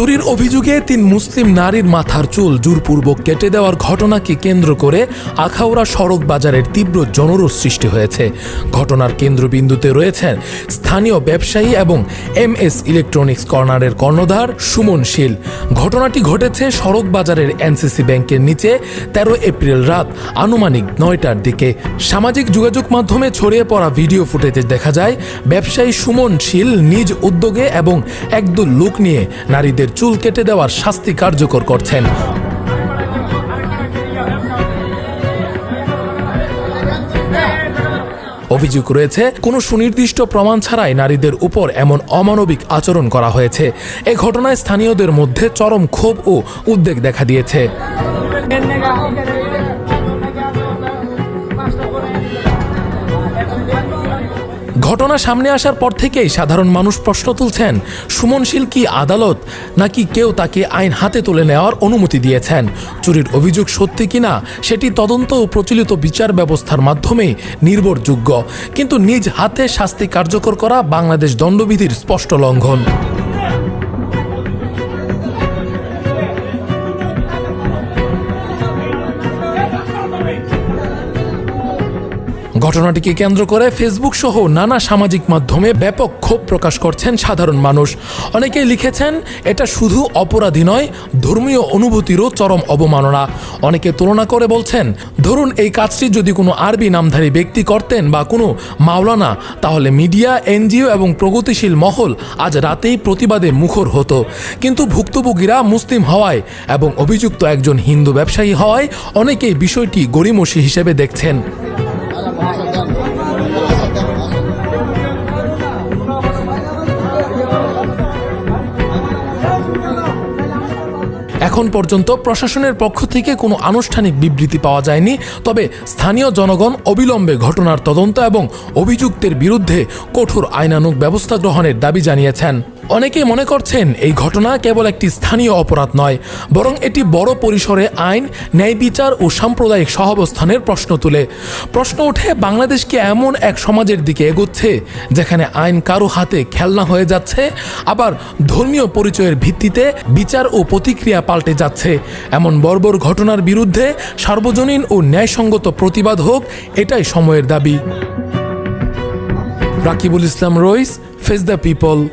চুরির অভিযোগে তিন মুসলিম নারীর মাথার চুল জোরপূর্বক কেটে দেওয়ার ঘটনাকে কেন্দ্র করে আখাউড়া সড়ক বাজারের তীব্র জনরোষ সৃষ্টি হয়েছে। ঘটনার কেন্দ্রবিন্দুতে রয়েছেন স্থানীয় ব্যবসায়ী এবং এম এস ইলেকট্রনিক্স কর্নারের কর্ণধার সুমন শীল। ঘটনাটি ঘটেছে সড়ক বাজারের এনসিসি ব্যাংকের নিচে তেরো এপ্রিল রাত আনুমানিক নয়টার দিকে। সামাজিক যোগাযোগ মাধ্যমে ছড়িয়ে পড়া ভিডিও ফুটেজে দেখা যায়, ব্যবসায়ী সুমন শীল নিজ উদ্যোগে এবং একদল লোক নিয়ে নারীদের চুল কেটে দেওয়ার শাস্তি কার্যকর করছেন। অভিযোগ রয়েছে, কোনো সুনির্দিষ্ট প্রমাণ ছাড়াই নারীদের উপর এমন অমানবিক আচরণ করা হয়েছে। এ ঘটনায় স্থানীয়দের মধ্যে চরম ক্ষোভ ও উদ্বেগ দেখা দিয়েছে। ঘটনা সামনে আসার পর থেকেই সাধারণ মানুষ প্রশ্ন তুলছেন সুমনশীল কি আদালত নাকি কেউ তাকে আইন হাতে তুলে নেওয়ার অনুমতি দিয়েছেন? চুরির অভিযোগ সত্যি কিনা সেটি তদন্ত ও প্রচলিত বিচার ব্যবস্থার মাধ্যমে নির্ভরযোগ্য। কিন্তু নিজ হাতে শাস্তি কার্যকর করা বাংলাদেশ দণ্ডবিধির স্পষ্ট লঙ্ঘন। ঘটনাটিকে কেন্দ্র করে ফেসবুক সহ নানা সামাজিক মাধ্যমে ব্যাপক ক্ষোভ প্রকাশ করছেন সাধারণ মানুষ। অনেকেই লিখেছেন, এটা শুধু অপরাধী নয়, ধর্মীয় অনুভূতিরও চরম অবমাননা। অনেকে তুলনা করে বলছেন, ধরুন এই কাজটি যদি কোনো আরবি নামধারী ব্যক্তি করতেন বা কোনো মাওলানা, তাহলে মিডিয়া, এনজিও এবং প্রগতিশীল মহল আজ রাতেই প্রতিবাদে মুখর হতো। কিন্তু ভুক্তভোগীরা মুসলিম হওয়ায় এবং অভিযুক্ত একজন হিন্দু ব্যবসায়ী হওয়ায় অনেকেই বিষয়টি গড়িমসি হিসেবে দেখছেন। এখন পর্যন্ত প্রশাসনের পক্ষ থেকে কোনো আনুষ্ঠানিক বিবৃতি পাওয়া যায়নি, তবে স্থানীয় জনগণ অবিলম্বে ঘটনার তদন্ত এবং অভিযুক্তের বিরুদ্ধে কঠোর আইনানুগ ব্যবস্থা গ্রহণের দাবি জানিয়েছেন। অনেকেই মনে করছেন এই ঘটনা কেবল একটি স্থানীয় অপরাধ নয়, বরং এটি বড় পরিসরে আইন, ন্যায় বিচার ও সাম্প্রদায়িক সহাবস্থানের প্রশ্ন তুলে। প্রশ্ন ওঠে, বাংলাদেশ কি এমন এক সমাজের দিকে এগোচ্ছে, যেখানে আইন কারও হাতে খেলনা হয়ে যাচ্ছে, আবার ধর্মীয় পরিচয়ের ভিত্তিতে বিচার ও প্রতিক্রিয়া পাল্টে যাচ্ছে। এমন বর্বর ঘটনার বিরুদ্ধে সার্বজনীন ও ন্যায়সঙ্গত প্রতিবাদ হোক, এটাই সময়ের দাবি। Rakibul Islam Rais, face the people.